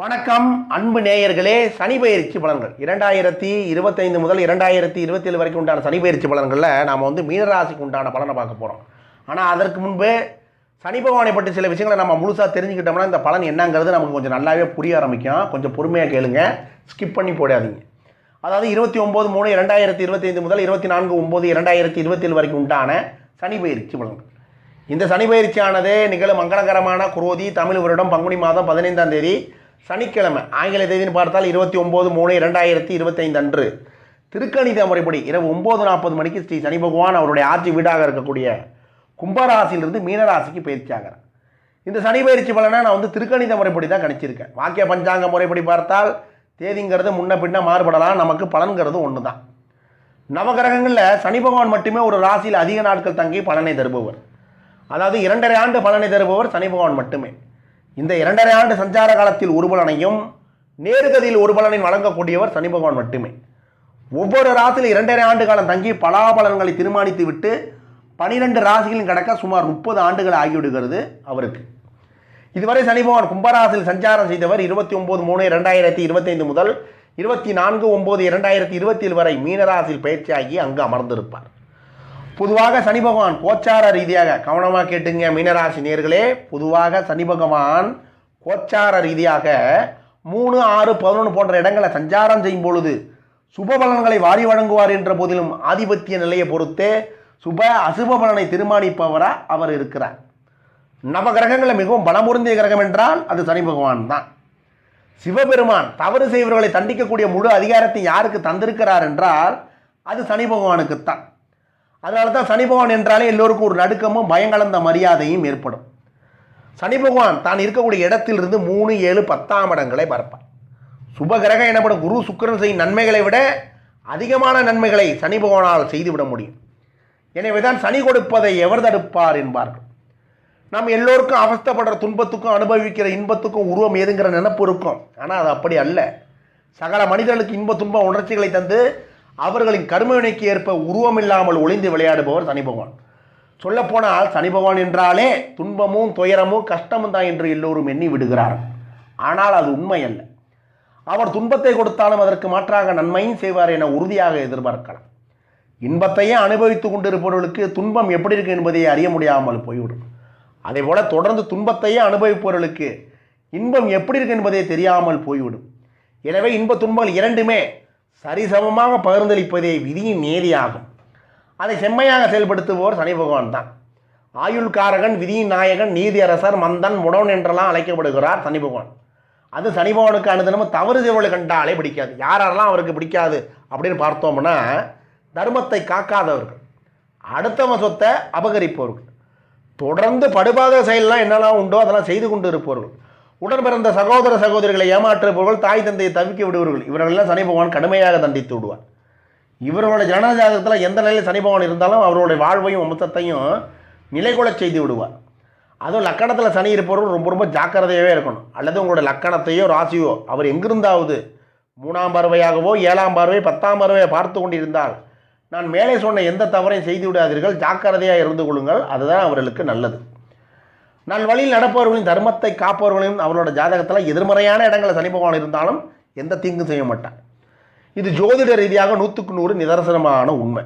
வணக்கம் அன்பு நேயர்களே சனி பயிற்சி பலன்கள். இரண்டாயிரத்தி இருபத்தைந்து முதல் இரண்டாயிரத்தி இருபத்தேழு வரைக்கும் உண்டான சனி பயிற்சி பலன்களில் நாம் வந்து மீனராசிக்கு உண்டான பலனை பார்க்க போகிறோம் ஆனால் அதற்கு முன்பு சனி பகவானை பற்றி சில விஷயங்களை நம்ம முழுசாக தெரிஞ்சுக்கிட்டோம்னா இந்த பலன் என்னங்கிறது நமக்கு கொஞ்சம் நல்லாவே புரிய ஆரம்பிக்கும். கொஞ்சம் பொறுமையாக கேளுங்க. ஸ்கிப் பண்ணி போடாதீங்க. அதாவது இருபத்தி ஒம்பது மூணு இரண்டாயிரத்தி இருபத்தைந்து முதல் இருபத்தி நான்கு ஒம்பது இரண்டாயிரத்தி இருபத்தேழு வரைக்கும் உண்டான சனி பயிற்சி பலன்கள். இந்த சனி பயிற்சியானது நிகழும் மங்களகரமான குரோதி தமிழ் வருடம் பங்குனி மாதம் பதினைந்தாம் தேதி சனிக்கிழமை ஆங்கில தேதின்னு பார்த்தால் இருபத்தி ஒம்பது மூணு இரண்டாயிரத்தி இருபத்தைந்து அன்று. திருக்கணித முறைப்படி இரவு ஒம்பது நாற்பது மணிக்கு ஸ்ரீ சனி பகவான் அவருடைய ஆட்சி வீடாக இருக்கக்கூடிய கும்பராசியிலிருந்து மீனராசிக்கு பயிற்சி இந்த சனி பயிற்சி பலனை நான் வந்து திருக்கணித முறைப்படி தான் கணிச்சிருக்கேன். வாக்கிய பஞ்சாங்க முறைப்படி பார்த்தால் தேதிங்கிறது முன்ன பின்ன மாறுபடலாம். நமக்கு பலன்கிறது ஒன்று தான் நவகிரகங்களில் சனி பகவான் மட்டுமே ஒரு ராசியில் அதிக நாட்கள் தங்கி பலனை தருபவர். அதாவது இரண்டரை ஆண்டு பலனை தருபவர் சனி பகவான் மட்டுமே. இந்த இரண்டரை ஆண்டு சஞ்சார காலத்தில் ஒரு பலனையும் நேர்கதியில் ஒரு பலனை வழங்கக்கூடியவர் சனி பகவான் மட்டுமே. ஒவ்வொரு ராசியில் இரண்டரை ஆண்டு காலம் தங்கி பலாபலன்களை தீர்மானித்து விட்டு பனிரெண்டு ராசிகளின் கடக்க சுமார் முப்பது ஆண்டுகள் ஆகிவிடுகிறது அவருக்கு. இதுவரை சனி பகவான் கும்பராசியில் சஞ்சாரம் செய்தவர் இருபத்தி ஒன்பது மூணு இரண்டாயிரத்தி இருபத்தைந்து முதல் இருபத்தி நான்கு ஒம்பது இரண்டாயிரத்தி இருபத்தி வரை மீனராசியில் பயிற்சியாகி அங்கு அமர்ந்திருப்பார். பொதுவாக சனி பகவான் கோச்சார ரீதியாக கவனமாக கேட்டுங்க மீனராசி நேர்களே. பொதுவாக சனி பகவான் கோச்சார ரீதியாக மூணு ஆறு பதினொன்று போன்ற இடங்களை சஞ்சாரம் செய்யும் பொழுது சுப பலன்களை வாரி வழங்குவார் என்ற போதிலும் ஆதிபத்திய நிலையை பொறுத்தே சுப அசுப பலனை தீர்மானிப்பவராக அவர் இருக்கிறார். நவகிரகங்களில் மிகவும் பலமுருந்திய கிரகம் என்றால் அது சனி பகவான் தான். சிவபெருமான் தவறு செய்வர்களை தண்டிக்கக்கூடிய முழு அதிகாரத்தை யாருக்கு தந்திருக்கிறார் என்றால் அது சனி பகவானுக்குத்தான். அதனால தான் சனி பகவான் என்றாலே எல்லோருக்கும் ஒரு நடுக்கமும் பயங்கலந்த மரியாதையும் ஏற்படும். சனி பகவான் தான் இருக்கக்கூடிய இடத்திலிருந்து மூணு ஏழு பத்தாம் இடங்களை பார்ப்பார். சுபகிரகம் எனப்படும் குரு சுக்கிரன் செய்யும் நன்மைகளை விட அதிகமான நன்மைகளை சனி பகவானால் செய்துவிட முடியும். எனவே தான் சனி கொடுப்பதை எவர் தடுப்பார் என்பார்கள். நாம் எல்லோருக்கும் அவஸ்தப்படுற துன்பத்துக்கும் அனுபவிக்கிற இன்பத்துக்கும் உருவம் ஏதுங்கிற நினப்பு இருக்கும். ஆனால் அது அப்படி அல்ல. சகல மனிதர்களுக்கு இன்ப துன்ப உணர்ச்சிகளை தந்து அவர்களின் கர்மவினைக்கு ஏற்ப உருவம் இல்லாமல் ஒளிந்து விளையாடுபவர் சனி பகவான் சொல்லப்போனால் சனி பகவான் என்றாலே துன்பமும் துயரமும் கஷ்டமும் தான் என்று எல்லோரும் எண்ணி விடுகிறார். ஆனால் அது உண்மை அல்ல அவர் துன்பத்தை கொடுத்தாலும் அதற்கு மாற்றாக நன்மையும் செய்வார் என உறுதியாக எதிர்பார்க்கலாம். இன்பத்தையே அனுபவித்துக் கொண்டிருப்பவர்களுக்கு துன்பம் எப்படி இருக்கு என்பதை அறிய முடியாமல் போய்விடும். அதே போல தொடர்ந்து துன்பத்தையே அனுபவிப்பவர்களுக்கு இன்பம் எப்படி இருக்கு என்பதே தெரியாமல் போய்விடும். எனவே இன்ப துன்பங்கள் இரண்டுமே சரிசமமாக பகிர்ந்தளிப்பதே விதியின் நேரியாகும் அதை செம்மையாக செயல்படுத்துபவர் சனி பகவான் தான். ஆயுள்காரகன் விதியின் நாயகன் நீதி அரசர் மந்தன் முடவன் என்றெல்லாம் அழைக்கப்படுகிறார் சனி பகவான். அது சனி பகவானுக்கு அனுதினமும் தவறு செய்வர்களை கண்டாலே பிடிக்காது. யாரெல்லாம் அவருக்கு பிடிக்காது அப்படின்னு பார்த்தோம்னா தர்மத்தை காக்காதவர்கள். அடுத்தவன் சொத்தை அபகரிப்பவர்கள். தொடர்ந்து படுபாத செயல்லாம் என்னெல்லாம் உண்டோ அதெல்லாம் செய்து கொண்டு இருப்பவர்கள். உடன் பிறந்த சகோதர சகோதரிகளை ஏமாற்றுபவர்கள் தாய் தந்தையை தவிக்க விடுவர்கள் இவர்களெல்லாம் சனி பகவான் கடுமையாக தண்டித்து விடுவார். இவர்களுடைய ஜனஜாதகத்தில் எந்த நிலையில் சனி பகவான் இருந்தாலும் அவர்களுடைய வாழ்வையும் வம்சத்தையும் நிலைகொலை செய்து விடுவார். அதுவும் லக்கணத்தில் சனி இருப்பவர்கள் ரொம்ப ரொம்ப ஜாக்கிரதையாகவே இருக்கணும். அல்லது உங்களோட லக்கணத்தையோ ராசியோ அவர் எங்கிருந்தாவது மூணாம் பார்வையாகவோ ஏழாம் பார்வை பத்தாம் பார்வையை பார்த்து கொண்டிருந்தால் நான் மேலே சொன்ன எந்த தவறையும் செய்து விடாதீர்கள். ஜாக்கிரதையாக இருந்து கொள்ளுங்கள். அதுதான் அவர்களுக்கு நல்லது. நான் வழியில் நடப்பவர்களின் தர்மத்தை காப்பவர்களையும் அவரோட ஜாதகத்தில் எதிர்மறையான இடங்களில் சனி பகவான் இருந்தாலும் எந்த தீங்கும் செய்ய மாட்டான். இது ஜோதிட ரீதியாக நூற்றுக்கு நூறு நிதர்சனமான உண்மை.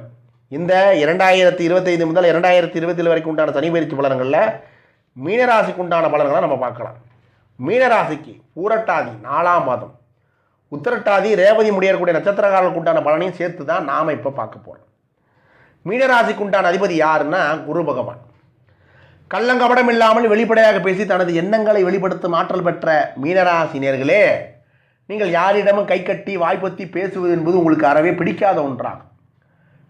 இந்த இரண்டாயிரத்தி இருபத்தைந்து முதல் இரண்டாயிரத்தி இருபத்தில் வரைக்கும் உண்டான சனி பயிற்சி பலன்களில் மீனராசிக்கு உண்டான பலன்களை நம்ம பார்க்கலாம். மீனராசிக்கு பூரட்டாதி நாலாம் மாதம். உத்திரட்டாதி ரேவதி முடியக்கூடிய நட்சத்திரக்காரர்களுக்கு உண்டான பலனையும் சேர்த்து தான் நாம் இப்போ பார்க்க போகிறோம் மீனராசிக்கு உண்டான அதிபதி யாருன்னா குரு பகவான். கள்ளங்கபடம் இல்லாமல் வெளிப்படையாக பேசி தனது எண்ணங்களை வெளிப்படுத்தும் ஆற்றல் பெற்ற மீனராசினியர்களே நீங்கள் யாரிடமும் கை கட்டி வாய்ப்பத்தி பேசுவது என்பது உங்களுக்கு அறவே பிடிக்காத ஒன்றாகும்.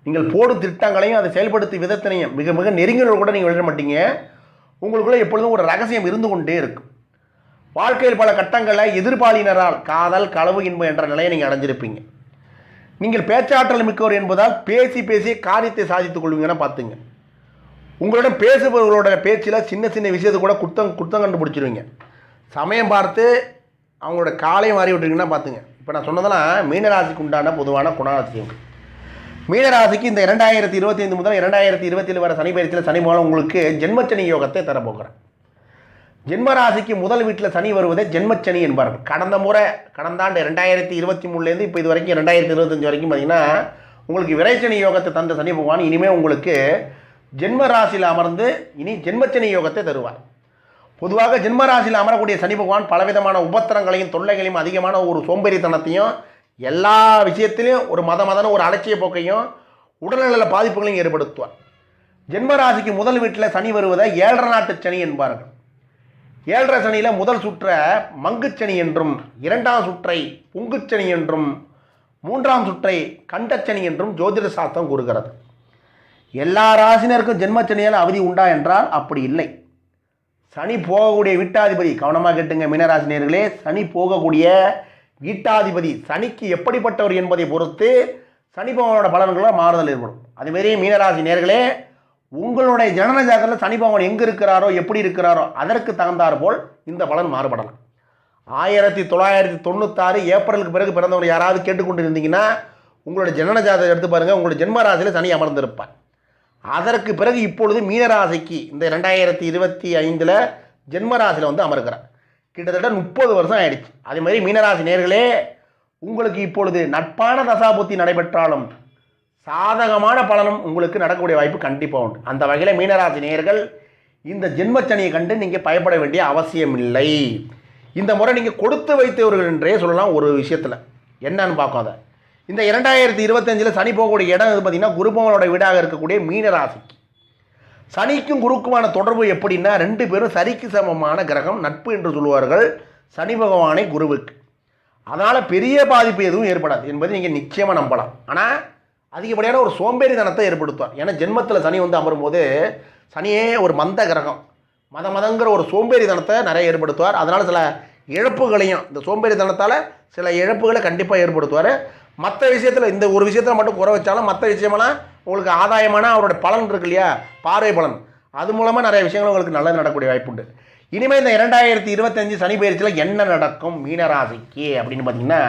நீங்கள் போடும் திட்டங்களையும் அதை செயல்படுத்தும் விதத்தினையும் மிக மிக நெருங்கினோடு கூட நீங்கள் விழ மாட்டீங்க. உங்களுக்குள்ளே எப்பொழுதும் ஒரு ரகசியம் இருந்து கொண்டே இருக்கும். வாழ்க்கையில் பல கட்டங்களை எதிர்பாலினரால் காதல் களவு இன்பம் என்ற நிலையை நீங்கள் அடைஞ்சிருப்பீங்க. நீங்கள் பேச்சாற்றல் மிக்கவர் என்பதால் பேசி பேசி காரியத்தை சாதித்துக் கொள்வீங்கன்னா பார்த்துங்க. உங்களிடம் பேசுபவர்களோட பேச்சில் சின்ன சின்ன விஷயத்தை கூட குத்தம் குத்தம் கண்டுபிடிச்சிருவீங்க. சமயம் பார்த்து அவங்களோட காலையும் மாறி விட்டுருங்கன்னா பார்த்துங்க. இப்போ நான் சொன்னதெல்லாம் மீனராசிக்கு உண்டான பொதுவான குணாதிசயம். மீனராசிக்கு இந்த இரண்டாயிரத்தி இருபத்தி ஐந்து முதல் இரண்டாயிரத்தி இருபத்தி ஏழு வர சனி பயிற்சியில் சனி மூலம் உங்களுக்கு ஜென்மச்சனி யோகத்தை தரப்போகிறேன். ஜென்மராசிக்கு முதல் வீட்டில் சனி வருவதே ஜென்மச்சனி என்பார்கள். கடந்த முறை கடந்த ஆண்டு ரெண்டாயிரத்தி இருபத்தி மூணுலேருந்து இப்போ இது வரைக்கும் ரெண்டாயிரத்தி இருபத்தஞ்சு வரைக்கும் பார்த்தீங்கன்னா உங்களுக்கு விரைச்சனி யோகத்தை தந்த சனி பகவான் இனிமேல் உங்களுக்கு ஜென்ம ராசியில் அமர்ந்து இனி ஜென்மச்சனி யோகத்தை தருவார். பொதுவாக ஜென்ம ராசியில் அமரக்கூடிய சனி பகவான் பலவிதமான உபத்திரங்களையும் தொல்லைகளையும் அதிகமான ஒரு சோம்பேறித்தனத்தையும் எல்லா விஷயத்திலையும் ஒரு மத மதன ஒரு அலட்சிய போக்கையும் உடல்நல பாதிப்புகளையும் ஏற்படுத்துவார். ஜென்ம ராசிக்கு முதல் வீட்டில் சனி வருவதை ஏழரை நாட்டு சனி என்பார்கள். ஏழரை சனியில் முதல் சுற்றை மங்குச்சனி என்றும் இரண்டாம் சுற்றை புங்குச்சனி என்றும் மூன்றாம் சுற்றை கண்டச்சனி என்றும் ஜோதிட சாஸ்திரம் கூறுகிறது. எல்லா ராசினருக்கும் ஜென்மச்சனியால் அவதி உண்டா என்றால் அப்படி இல்லை. சனி போகக்கூடிய வீட்டாதிபதி கவனமாக கேட்டுங்க மீனராசினியர்களே சனி போகக்கூடிய வீட்டாதிபதி சனிக்கு எப்படிப்பட்டவர் என்பதை பொறுத்து சனி பகவானோட பலன்களில் மாறுதல் ஏற்படும். அதுமாரி மீனராசி நேர்களே உங்களுடைய ஜனன ஜாதகத்தில் சனி பகவான் எங்கே இருக்கிறாரோ எப்படி இருக்கிறாரோ அதற்கு தகுந்தார் போல் இந்த பலன் மாறுபடலாம். ஆயிரத்தி தொள்ளாயிரத்தி தொண்ணூத்தாறு ஏப்ரலுக்கு பிறகு பிறந்தவங்க யாராவது கேட்டுக்கொண்டு இருந்தீங்கன்னா உங்களோட ஜனன ஜாதகம் எடுத்து பாருங்கள் உங்களோட ஜென்ம ராசியில் சனி அமர்ந்திருப்பார். அதற்கு பிறகு இப்பொழுது மீனராசிக்கு இந்த ரெண்டாயிரத்தி இருபத்தி ஐந்தில் ஜென்மராசியில் வந்து அமர்கிறார். கிட்டத்தட்ட முப்பது வருஷம் ஆயிடுச்சு. அதே மாதிரி மீனராசி நேர்களே உங்களுக்கு இப்பொழுது நட்பான தசாபுத்தி நடைபெற்றாலும் சாதகமான பலனும் உங்களுக்கு நடக்கக்கூடிய வாய்ப்பு கண்டிப்பாக உண்டு. அந்த வகையில் மீனராசி நேர்கள் இந்த ஜென்மச்சனியை கண்டு நீங்கள் பயப்பட வேண்டிய அவசியம் இல்லை. இந்த முறை நீங்கள் கொடுத்து வைத்தவர்கள் என்றே சொல்லலாம் ஒரு விஷயத்தில். என்னன்னு பார்க்கும் அதை இந்த இரண்டாயிரத்தி இருபத்தஞ்சில் சனி போகக்கூடிய இடம் எது பார்த்தீங்கன்னா குருபவனோட வீடாக இருக்கக்கூடிய மீனராசிக்கு. சனிக்கும் குருக்குமான தொடர்பு எப்படின்னா ரெண்டு பேரும் சரிக்கு சமமான கிரகம் நட்பு என்று சொல்லுவார்கள் சனி பகவானை குருவுக்கு. அதனால் பெரிய பாதிப்பு எதுவும் ஏற்படாது என்பதை நீங்கள் நிச்சயமாக நம்பலாம். ஆனால் அதிகப்படியான ஒரு சோம்பேறித்தனத்தை ஏற்படுத்துவார். ஏன்னா ஜென்மத்தில் சனி வந்து அமரும்போது சனியே ஒரு மந்த கிரகம். மத மதங்கிற ஒரு சோம்பேறித்தனத்தை நிறைய ஏற்படுத்துவார். அதனால் சில இழப்புகளையும் இந்த சோம்பேறித்தனத்தால் சில இழப்புகளை கண்டிப்பாக ஏற்படுத்துவார். மற்ற விஷயத்தில் இந்த ஒரு விஷயத்தில் மட்டும் குறை வச்சாலும் மற்ற விஷயமெல்லாம் உங்களுக்கு ஆதாயமான அவரோட பலன் இருக்கு இல்லையா? பார்வை பலன். அது மூலமாக நிறைய விஷயங்கள் உங்களுக்கு நல்லது நடக்கக்கூடிய வாய்ப்புண்டு இனிமேல் இந்த இரண்டாயிரத்தி இருபத்தஞ்சு சனி பயிற்சியில் என்ன நடக்கும்? மீனராசிக்கு அப்படின்னு பார்த்தீங்கன்னா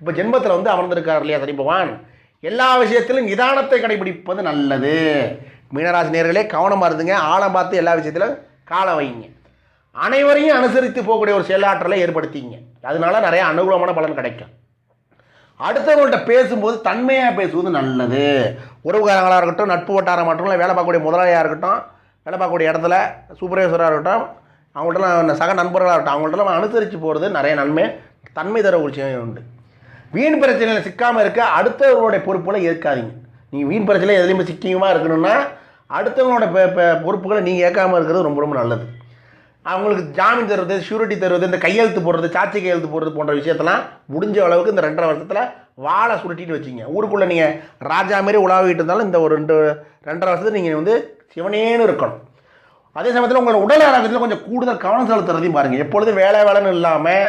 இப்போ ஜென்மத்தில் வந்து அமர்ந்திருக்கார் இல்லையா சனி பகவான்? எல்லா விஷயத்திலும் நிதானத்தை கடைபிடிப்பது நல்லது. மீனராசி நேர்களே கவனமாக இருந்துங்க. ஆழம் பார்த்து எல்லா விஷயத்திலும் காலம் வைங்க. அனைவரையும் அனுசரித்து போகக்கூடிய ஒரு செயலாற்றலை ஏற்படுத்திங்க. அதனால நிறைய அனுகூலமான பலன் கிடைக்கும். அடுத்தவங்கள்ட்ட பேசும்போது தன்மையாக பேசுவது நல்லது. உறவுகாரங்களாக இருக்கட்டும் நட்பு வட்டாரம் மட்டும் இல்லை வேலை பார்க்கக்கூடிய முதலாளியாக இருக்கட்டும் வேலை பார்க்கக்கூடிய இடத்துல சூப்பர்வைசராக இருக்கட்டும் அவங்கள்ட்ட சக நண்பர்களாக இருக்கட்டும் அவங்கள்ட்ட அனுசரித்து போகிறது நிறைய நன்மை தன்மை தர ஒரு விஷயம் உண்டு. வீண் பிரச்சனையில் சிக்காமல் இருக்க அடுத்தவர்களுடைய பொறுப்புகளை ஏற்காதீங்க. நீங்கள் வீண் பிரச்சனையில் எதுலேயுமே சிக்கியமாக இருக்கணும்னா அடுத்தவங்களோட பொறுப்புகளை நீங்கள் ஏற்காமல் இருக்கிறது ரொம்ப ரொம்ப நல்லது. அவங்களுக்கு ஜாமீன் தருவது ஷூரிட்டி தருவது இந்த கையெழுத்து போடுறது சாட்சி கையெழுத்து போடுறது போன்ற விஷயத்தெல்லாம் முடிஞ்ச அளவுக்கு இந்த ரெண்டரை வருஷத்தில் வாழை சுருட்டின்னு வச்சுங்க. ஊருக்குள்ளே நீங்கள் ராஜா மாரி உலாவிட்டு இருந்தாலும் இந்த ஒரு ரெண்டு ரெண்டரை வருஷத்துக்கு நீங்கள் வந்து சிவனேன்னு இருக்கணும். அதே சமயத்தில் உங்களோட உடல் ஆரோக்கியத்தில் கொஞ்சம் கூடுதல் கவனம் செலுத்துறதையும் பாருங்கள் எப்பொழுதும் வேலை வேலைன்னு இல்லாமல்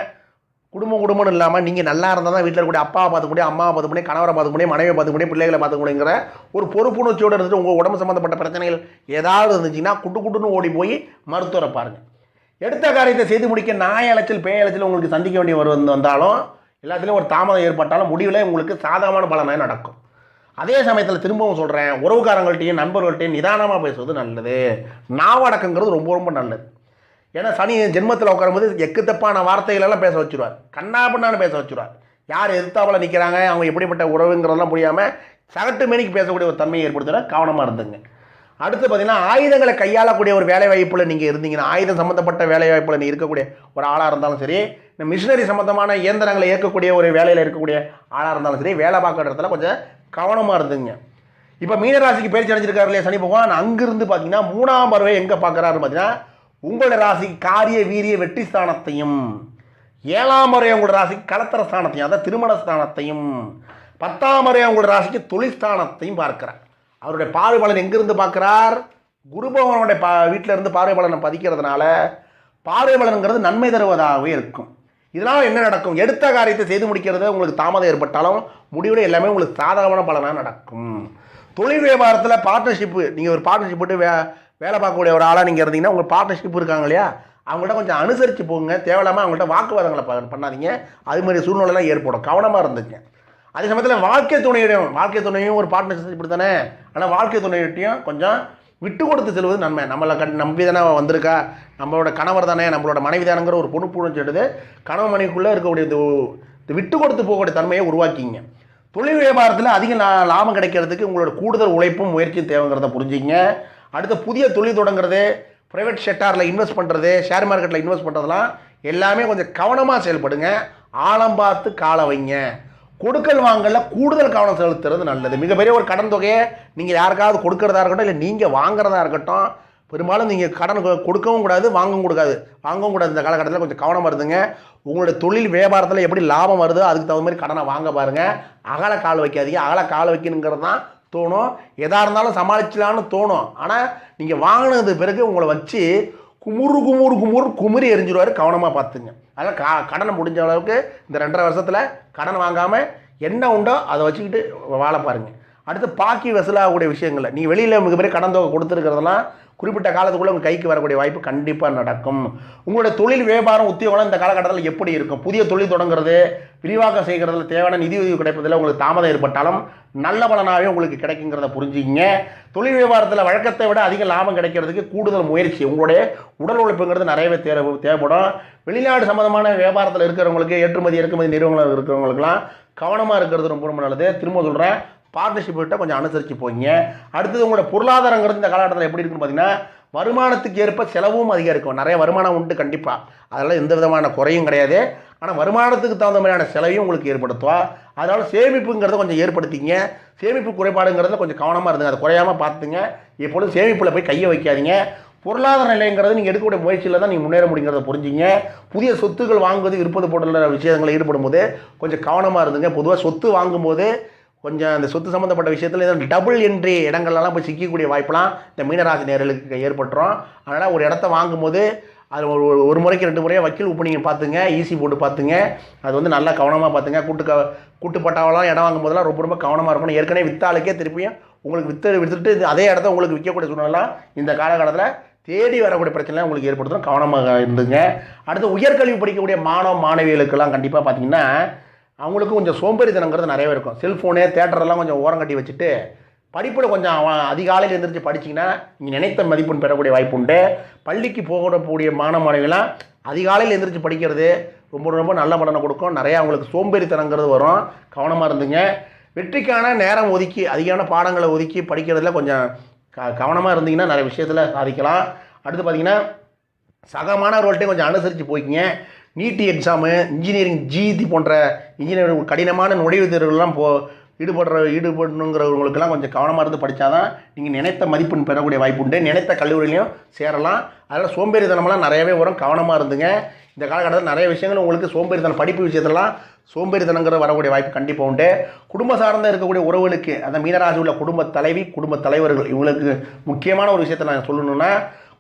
குடும்பம் குடும்பம்னு இல்லாமல் நீங்கள் நல்லா இருந்தால் தான் வீட்டில் இருக்கக்கூடிய அப்பாவை பார்த்துக்க முடியும் அம்மாவை பார்த்துக்க முடியும் கணவரை பார்த்துக்க முடியும் மனைவியை பார்த்துக்க முடியும் பிள்ளைகளை பார்த்துக்க முடியுங்கிற ஒரு பொறுப்புணர்ச்சியோடு இருந்துட்டு உங்கள் உடம்பு சம்மந்தப்பட்ட பிரச்சனைகள் ஏதாவது இருந்துச்சுன்னா குட்டு குட்டுன்னு ஓடி போய் மருத்துவரை பாருங்கள் எடுத்த காரியத்தை செய்து முடிக்க நாய் அலைச்சல் அலைச்சல் உங்களுக்கு சந்திக்க வேண்டிய ஒரு வந்து வந்தாலும் எல்லாத்துலேயும் ஒரு தாமதம் ஏற்பட்டாலும் முடிவில் உங்களுக்கு சாதகமான பலனாக நடக்கும். அதே சமயத்தில் திரும்பவும் சொல்கிறேன் உறவுக்காரங்கள்ட்டையும் நண்பர்கள்ட்டையும் நிதானமாக பேசுவது நல்லது. நாவடக்கங்கிறது ரொம்ப ரொம்ப நல்லது. ஏன்னா சனி ஜென்மத்தில் உட்காரும்போது எக்கு தப்பான வார்த்தைகளெல்லாம் பேச வச்சுருவார். கண்ணா பண்ணான்னு பேச வச்சுருவார். யார் எதிர்த்தாவில் நிற்கிறாங்க அவங்க எப்படிப்பட்ட உறவுங்கிறதெல்லாம் புரியாமல் சகட்டு மேனிக்கு பேசக்கூடிய ஒரு தன்மையை ஏற்படுத்துகிற கவனமாக இருந்துங்க. அடுத்து பார்த்தீங்கன்னா ஆயுதங்களை கையாளக்கூடிய ஒரு வேலை வாய்ப்பில் நீங்கள் இருந்தீங்கன்னா ஆயுதம் சம்மந்தப்பட்ட வேலை வாய்ப்பில் நீங்கள் இருக்கக்கூடிய ஒரு ஆளாக இருந்தாலும் சரி இந்த மிஷினரி சம்மந்தமான இயந்திரங்களை இயக்கக்கூடிய ஒரு வேலையில் இருக்கக்கூடிய ஆளாக இருந்தாலும் சரி வேலை பார்க்குற இடத்துல கொஞ்சம் கவனமாக இருந்துங்க. இப்போ மீனராசிக்கு பயிற்சி அடைஞ்சிருக்காரு இல்லையா சனி பகவான்? அங்கிருந்து பார்த்தீங்கன்னா மூணாம் பறவை எங்கே பார்க்குறாரு பார்த்தீங்கன்னா உங்களோட ராசிக்கு காரிய வீரிய வெற்றி ஸ்தானத்தையும் ஏழாம் முறை உங்களோட ராசிக்கு கலத்தர ஸ்தானத்தையும் அதாவது திருமண ஸ்தானத்தையும் பத்தாம் முறை உங்களோட ராசிக்கு தொழில் ஸ்தானத்தையும் பார்க்குறேன் அவருடைய பார்வை எங்கிருந்து பார்க்குறார்? குருபவனுடைய பா வீட்டில் இருந்து பார்வை பலனை பதிக்கிறதுனால பார்வையாளனுங்கிறது நன்மை தருவதாகவே இருக்கும். இதனால் என்ன நடக்கும்? எடுத்த காரியத்தை செய்து முடிக்கிறது உங்களுக்கு தாமதம் ஏற்பட்டாலும் முடிவில் எல்லாமே உங்களுக்கு சாதகமான பலனாக நடக்கும். தொழில் வியாபாரத்தில் பார்ட்னர்ஷிப்பு நீங்கள் ஒரு பார்ட்னர்ஷிப் போட்டு வே வேலை பார்க்கக்கூடிய ஒரு ஆளாக நீங்கள் இருந்தீங்கன்னா உங்கள் பார்ட்னர்ஷிப் இருக்காங்க இல்லையா? அவங்கள்ட்ட கொஞ்சம் அனுசரித்து போங்க. தேவையில்லாமல் அவங்கள்ட்ட வாக்குவாதங்களை ப- பண்ணாதீங்க. அது மாதிரி சூழ்நிலைலாம் ஏற்படும். கவனமாக இருந்துங்க அதே சமயத்தில் வாழ்க்கை துணையிடம் வாழ்க்கை துணையும் ஒரு பார்ட்னர்ஷிப் இப்படி தானே ஆனால் வாழ்க்கை துணையிட்டையும் கொஞ்சம் விட்டு கொடுத்து செல்வது நன்மை நம்மளை கண் நம்பி தானே வந்திருக்கா? நம்மளோட கணவர் தானே நம்மளோட மனைவி தானங்கிற ஒரு பொறுப்புணர்ச்சி எடுத்து கணவன் மனைவிக்குள்ளே இருக்கக்கூடிய இது விட்டு கொடுத்து போகக்கூடிய தன்மையை உருவாக்கிங்க. தொழில் வியாபாரத்தில் அதிக லாபம் கிடைக்கிறதுக்கு உங்களோட கூடுதல் உழைப்பும் முயற்சியும் தேவைங்கிறத புரிஞ்சுங்க அடுத்து புதிய தொழில் தொடங்குறது ப்ரைவேட் செக்டாரில் இன்வெஸ்ட் பண்ணுறது ஷேர் மார்க்கெட்டில் இன்வெஸ்ட் பண்ணுறதுலாம் எல்லாமே கொஞ்சம் கவனமாக செயல்படுங்க. ஆழம் பார்த்து காலை வைங்க. கொடுக்கல் வாங்கல கூடுதல் கவனம் செலுத்துறது நல்லது. மிகப்பெரிய ஒரு கடன் தொகையை நீங்கள் யாருக்காவது கொடுக்கறதா இருக்கட்டும் இல்லை நீங்கள் வாங்குறதா இருக்கட்டும் பெரும்பாலும் நீங்கள் கடன் கொ- கொடுக்கவும் கூடாது வாங்கவும் கூடாது. வாங்கவும் கூடாது. இந்த காலகட்டத்தில் கொஞ்சம் கவனம் வருதுங்க. உங்களுடைய தொழில் வியாபாரத்தில் எப்படி லாபம் வருதோ அதுக்கு தகுந்த மாதிரி கடனை வாங்க பாருங்கள் அகல கால் வைக்காதீங்க. அகல கால் வைக்கணுங்கிறது தான் தோணும். எதாக இருந்தாலும் சமாளிச்சலான்னு தோணும். ஆனால் நீங்கள் வாங்கினது பிறகு உங்களை வச்சு குமுறு குமுறு குமுறு குமுறி எரிஞ்சிருவாரு. கவனமாக பார்த்துங்க. அதனால் கா கடனை முடிஞ்ச அளவுக்கு இந்த ரெண்டரை வருஷத்தில் கடன் வாங்காமல் என்ன உண்டோ அதை வச்சுக்கிட்டு வாழ பாருங்கள் அடுத்து பாக்கி வசூலாகக்கூடிய விஷயங்களை நீ வெளியில் மிகப்பெரிய கடன் தொகை கொடுத்துருக்கிறதெல்லாம் குறிப்பிட்ட காலத்துக்குள்ளே உங்கள் கைக்கு வரக்கூடிய வாய்ப்பு கண்டிப்பாக நடக்கும். உங்களுடைய தொழில் வியாபாரம் உத்தியோகம் இந்த காலகட்டத்தில் எப்படி இருக்கும்? புதிய தொழில் தொடங்குறது விரிவாக்கம் செய்கிறதுல தேவையான நிதி உதவி கிடைப்பதில் உங்களுக்கு தாமதம் ஏற்பட்டாலும் நல்ல பலனாகவே உங்களுக்கு கிடைக்குங்கிறத புரிஞ்சுக்கிங்க. தொழில் வியாபாரத்தில் வழக்கத்தை விட அதிக லாபம் கிடைக்கிறதுக்கு கூடுதல் முயற்சி. உங்களுடைய உடல் உழைப்புங்கிறது நிறையவே தேவை தேவைப்படும். வெளிநாடு சம்மந்தமான வியாபாரத்தில் இருக்கிறவங்களுக்கு ஏற்றுமதி இறக்குமதி நிறுவனங்கள் இருக்கிறவங்களுக்குலாம் கவனமாக இருக்கிறது ரொம்ப ரொம்ப நல்லது. திரும்ப சொல்கிறேன் பார்ட்னர்ஷிப் கிட்ட கொஞ்சம் அனுசரித்து போங்க. அடுத்தது உங்களோட பொருளாதாரங்கிறது இந்த காலகட்டத்தில் எப்படி இருக்குன்னு பார்த்தீங்கன்னா வருமானத்துக்கு ஏற்ப செலவும் அதிகரிக்கும் நிறைய வருமானம் உண்டு கண்டிப்பாக அதெல்லாம் எந்த விதமான குறையும் கிடையாது. ஆனால் வருமானத்துக்கு தகுந்த மாதிரியான செலவையும் உங்களுக்கு ஏற்படுத்துவா. அதனால் சேமிப்புங்கிறத கொஞ்சம் ஏற்படுத்திங்க. சேமிப்பு குறைபாடுங்கிறதுல கொஞ்சம் கவனமாக இருந்துங்க. அதை குறையாமல் பார்த்துங்க. எப்பொழுதும் சேமிப்பில் போய் கையை வைக்காதீங்க. பொருளாதார நிலைங்கிறது நீங்கள் எடுக்கக்கூடிய முயற்சியில் தான் நீங்கள் முன்னேற முடியுங்கிறத புரிஞ்சுங்க. புதிய சொத்துக்கள் வாங்குவது இருப்பது போன்ற விஷயங்களில் ஈடுபடும் போது கொஞ்சம் கவனமாக இருந்துங்க. பொதுவாக சொத்து வாங்கும்போது கொஞ்சம் அந்த சொத்து சம்மந்தப்பட்ட விஷயத்தில் ஏதோ டபுள் என்ட்ரி இடங்கள்லாம் போய் சிக்கக்கூடிய வாய்ப்பெலாம் இந்த மீனராசி நேர்களுக்கு ஏற்பட்டுரும். அதனால் ஒரு இடத்த வாங்கும்போது அது ஒரு ஒரு- முறைக்கு ரெண்டு முறையாக வக்கீல் உப்பு நீங்கள் பார்த்துங்க ஈஸி போட்டு பார்த்துங்க அது வந்து நல்லா கவனமாக பார்த்துங்க கூட்டு க கூட்டுப்பட்டாவெல்லாம் இடம் வாங்கும் போதெல்லாம் ரொம்ப ரொம்ப கவனமாக இருக்கணும். ஏற்கனவே வித்தாளுக்கே திருப்பியும் உங்களுக்கு வித்து வித்துட்டு இது அதே இடத்த உங்களுக்கு விற்கக்கூடிய சூழ்நிலாம் இந்த காலகட்டத்தில் தேடி வரக்கூடிய பிரச்சனைலாம் உங்களுக்கு ஏற்படுத்தும் கவனமாக இருந்துங்க. அடுத்து உயர்கல்வி படிக்கக்கூடிய மாணவ மாணவிகளுக்கெல்லாம் கண்டிப்பாக பார்த்தீங்கன்னா அவங்களுக்கும் கொஞ்சம் சோம்பேறித்தனங்கிறது நிறையவே இருக்கும். செல்ஃபோனு தேட்டரெல்லாம் கொஞ்சம் ஓரம் கட்டி வச்சுட்டு படிப்பில் கொஞ்சம் அதிகாலையில் எழுந்திரிச்சு படிச்சிங்கன்னா நீங்கள் நினைத்த மதிப்பெண் பெறக்கூடிய வாய்ப்பு உண்டு. பள்ளிக்கு போகக்கூடிய மாணவ மாணவிகளாம் அதிகாலையில் எழுந்திரிச்சு படிக்கிறது ரொம்ப ரொம்ப நல்ல பலனை கொடுக்கும். நிறையா அவங்களுக்கு சோம்பேறித்தனங்கிறது வரும். கவனமாக இருந்துங்க. வெற்றிக்கான நேரம் ஒதுக்கி அதிகமான பாடங்களை ஒதுக்கி படிக்கிறதுல கொஞ்சம் க கவனமாக இருந்தீங்கன்னா நிறைய விஷயத்தில் சாதிக்கலாம். அடுத்து பார்த்தீங்கன்னா சக மாணவர்கள்ட்டையும் கொஞ்சம் அனுசரித்து போய்க்கிங்க. நீட் எக்ஸாமு இன்ஜினியரிங் ஜிஇடி போன்ற இன்ஜினியரிங் கடினமான நுழைவுத் தேர்வுகள்லாம் போ ஈடுபடுற ஈடுபடணுங்கிறவங்களுக்கெல்லாம் கொஞ்சம் கவனமாக இருந்து படித்தாதான் நீங்கள் நினைத்த மதிப்பெண் பெறக்கூடிய வாய்ப்பு உண்டு. நினைத்த கல்லூரிலையும் சேரலாம். அதனால் சோம்பேறித்தனமெல்லாம் நிறையவே வரும். கவனமாக இருந்துங்க. இந்த காலகட்டத்தில் நிறைய விஷயங்கள் உங்களுக்கு சோம்பேறித்தனம் படிப்பு விஷயத்துலலாம் சோம்பேறித்தனங்கிற வரக்கூடிய வாய்ப்பு கண்டிப்பாக உண்டு. குடும்ப சார்ந்த இருக்கக்கூடிய உறவுகளுக்கு அந்த மீனராசி உள்ள குடும்ப தலைவி குடும்ப தலைவர்கள் இவங்களுக்கு முக்கியமான ஒரு விஷயத்தை நான் சொல்லணுன்னா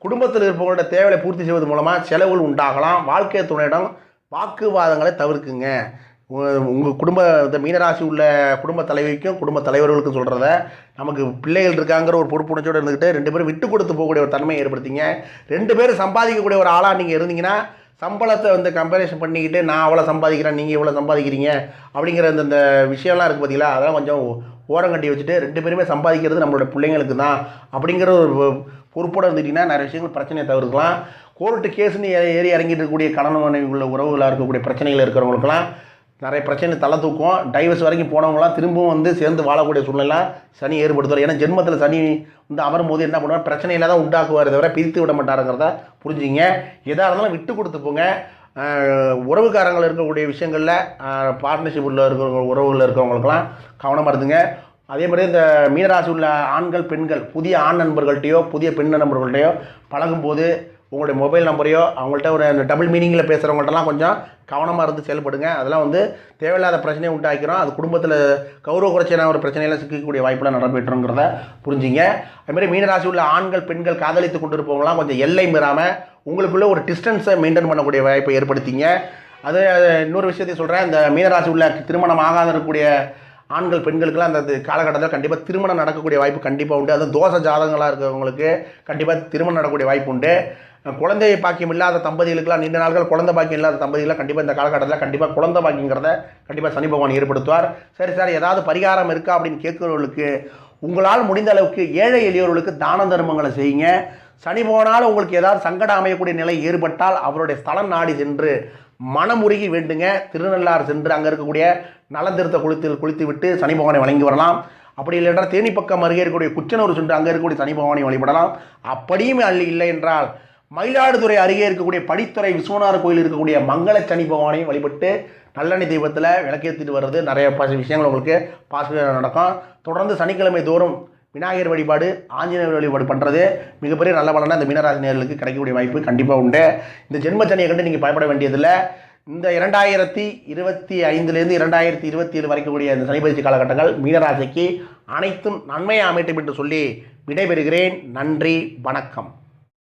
குடும்பத்தில் இருப்பவங்களோட தேவையை பூர்த்தி செய்வது மூலமாக செலவுகள் உண்டாகலாம். வாழ்க்கை துணையிடம் வாக்குவாதங்களை தவிர்க்குங்க. உங்கள் குடும்ப இந்த மீனராசி உள்ள குடும்ப தலைவிக்கும் குடும்ப தலைவர்களுக்கும் சொல்கிறத நமக்கு பிள்ளைகள் இருக்காங்கிற ஒரு பொறுப்புணர்ச்சியோடு இருந்துக்கிட்டு ரெண்டு பேரும் விட்டு கொடுத்து போகக்கூடிய ஒரு தன்மையை ஏற்படுத்திங்க. ரெண்டு பேரும் சம்பாதிக்கக்கூடிய ஒரு ஆளாக நீங்கள் இருந்தீங்கன்னா சம்பளத்தை வந்து கம்பேரிசன் பண்ணிக்கிட்டு நான் அவ்வளோ சம்பாதிக்கிறேன் நீங்கள் இவ்வளோ சம்பாதிக்கிறீங்க அப்படிங்கிற இந்த இந்த விஷயம்லாம் இருக்குது பார்த்தீங்களா அதெல்லாம் கொஞ்சம் ஓரம் கட்டி வச்சுட்டு ரெண்டு பேருமே சம்பாதிக்கிறது நம்மளோட பிள்ளைங்களுக்கு தான் அப்படிங்கிற ஒரு பொறுப்போடு இருந்துட்டிங்கன்னா நிறைய விஷயங்கள் பிரச்சனையை தவிர்க்கலாம். கோர்ட்டு கேஸ்னு ஏ- ஏறி இறங்கிட்டு இருக்கக்கூடிய கணவன் மனைவி உள்ள உறவுகளாக இருக்கக்கூடிய பிரச்சனைகள் இருக்கிறவங்களுக்கெல்லாம் நிறைய பிரச்சனை தலை தூக்கும். டைவர்ஸ் வரைக்கும் போனவங்களாம் திரும்பவும் வந்து சேர்ந்து வாழக்கூடிய சூழ்நிலை சனி ஏற்படுத்துவார். ஏன்னா ஜென்மத்தில் சனி வந்து அமரும் போது என்ன பண்ணுவார்? பிரச்சனையில தான் உண்டாக்குவார் தவிர பிரித்து விட மாட்டாருங்கிறத புரிஞ்சுங்க எதாக இருந்தாலும் விட்டு கொடுத்து போங்க. உறவுக்காரங்கள் இருக்கக்கூடிய விஷயங்களில் பார்ட்னர்ஷிப் உள்ள இருக்கிற உறவுகளில் இருக்கிறவங்களுக்கெல்லாம் கவனமாக இருந்துங்க. அதே மாதிரி இந்த மீனராசி உள்ள ஆண்கள் பெண்கள் புதிய ஆண் நண்பர்கள்ட்டையோ புதிய பெண் நண்பர்கள்ட்டையோ பழகும்போது உங்களுடைய மொபைல் நம்பரையோ அவங்கள்ட்ட ஒரு அந்த டபுள் மீனிங்கில் பேசுகிறவங்கள்ட்டலாம் கொஞ்சம் கவனமாக இருந்து செயல்படுங்க. அதெல்லாம் வந்து தேவையில்லாத பிரச்சனையை உண்டாக்கிறோம். அது குடும்பத்தில் கௌரவ குறைச்சியான ஒரு பிரச்சனையில் சிக்கக்கூடிய வாய்ப்பெலாம் நடைபெற்றுங்கிறத புரிஞ்சுங்க. அதுமாதிரி மீனராசி உள்ள ஆண்கள் பெண்கள் காதலித்து கொண்டு இருப்பவங்களாம் கொஞ்சம் எல்லை மீறாமல் உங்களுக்குள்ளே ஒரு டிஸ்டன்ஸை மெயின்டைன் பண்ணக்கூடிய வாய்ப்பை ஏற்படுத்திங்க. அது அது இன்னொரு விஷயத்தையும் சொல்கிறேன் இந்த மீனராசி உள்ள திருமணம் ஆகாத இருக்கக்கூடிய ஆண்கள் பெண்களுக்கெல்லாம் அந்த காலகட்டத்தில் கண்டிப்பாக திருமணம் நடக்கக்கூடிய வாய்ப்பு கண்டிப்பாக உண்டு. அதுவும் தோசை ஜாதகங்களாக இருக்கிறவங்களுக்கு கண்டிப்பாக திருமணம் நடக்கக்கூடிய வாய்ப்பு உண்டு. குழந்தை பாக்கியம் இல்லாத தம்பதிகளுக்கெல்லாம் நீண்ட நாட்கள் குழந்தை பாக்கியம் இல்லாத தம்பதிகளாக கண்டிப்பாக இந்த காலகட்டத்தில் கண்டிப்பாக குழந்தை பாக்கியங்கிறத கண்டிப்பாக சனி பகவான் ஏற்படுத்துவார். சரி சார் ஏதாவது பரிகாரம் இருக்கா அப்படின்னு கேட்குறவர்களுக்கு உங்களால் முடிந்த அளவுக்கு ஏழை எளியோர்களுக்கு தான தர்மங்களை செய்யுங்க. சனி போனால் உங்களுக்கு ஏதாவது சங்கடம் அமையக்கூடிய நிலை ஏற்பட்டால் அவருடைய ஸ்தலம் நாடி சென்று மனமுருகி வேண்டுங்க. திருநள்ளாறு சென்று அங்கே இருக்கக்கூடிய நலந்திருத்த குளித்தில் குளித்து விட்டு சனி பகவானை வழங்கி வரலாம். அப்படி இல்லை என்றால் தேனி பக்கம் அருகே இருக்கக்கூடிய குச்சனூர் சென்று அங்கே இருக்கக்கூடிய சனி பகவானை வழிபடலாம். அப்படியும் அல்ல இல்லை என்றால் மயிலாடுதுறை அருகே இருக்கக்கூடிய படித்துறை விஸ்வநாதர் கோயில் இருக்கக்கூடிய மங்கள சனி பகவானையும் வழிபட்டு நல்லெண்ணெய் தெய்வத்தில் விளக்கேற்றிட்டு வர்றது நிறைய ப விஷயங்கள் உங்களுக்கு பாசிட்டிவாக நடக்கும். தொடர்ந்து சனிக்கிழமை தோறும் விநாயகர் வழிபாடு ஆஞ்சநேயர் வழிபாடு பண்ணுறது மிகப்பெரிய நல்ல பலனாக இந்த மீனராசினியர்களுக்கு கிடைக்கக்கூடிய வாய்ப்பு கண்டிப்பாக உண்டு. இந்த ஜென்மச்சனியை கண்டு நீங்கள் பயப்பட வேண்டியதில்லை. இந்த இரண்டாயிரத்தி இருபத்தி ஐந்துலேருந்து இரண்டாயிரத்தி இருபத்தி ஏழு வரைக்கும் கூடிய இந்த சனிப்பயிற்சி காலகட்டங்கள் மீனராசிக்கு அனைத்தும் நன்மையை அமைட்டும் என்று சொல்லி விடைபெறுகிறேன். நன்றி வணக்கம்.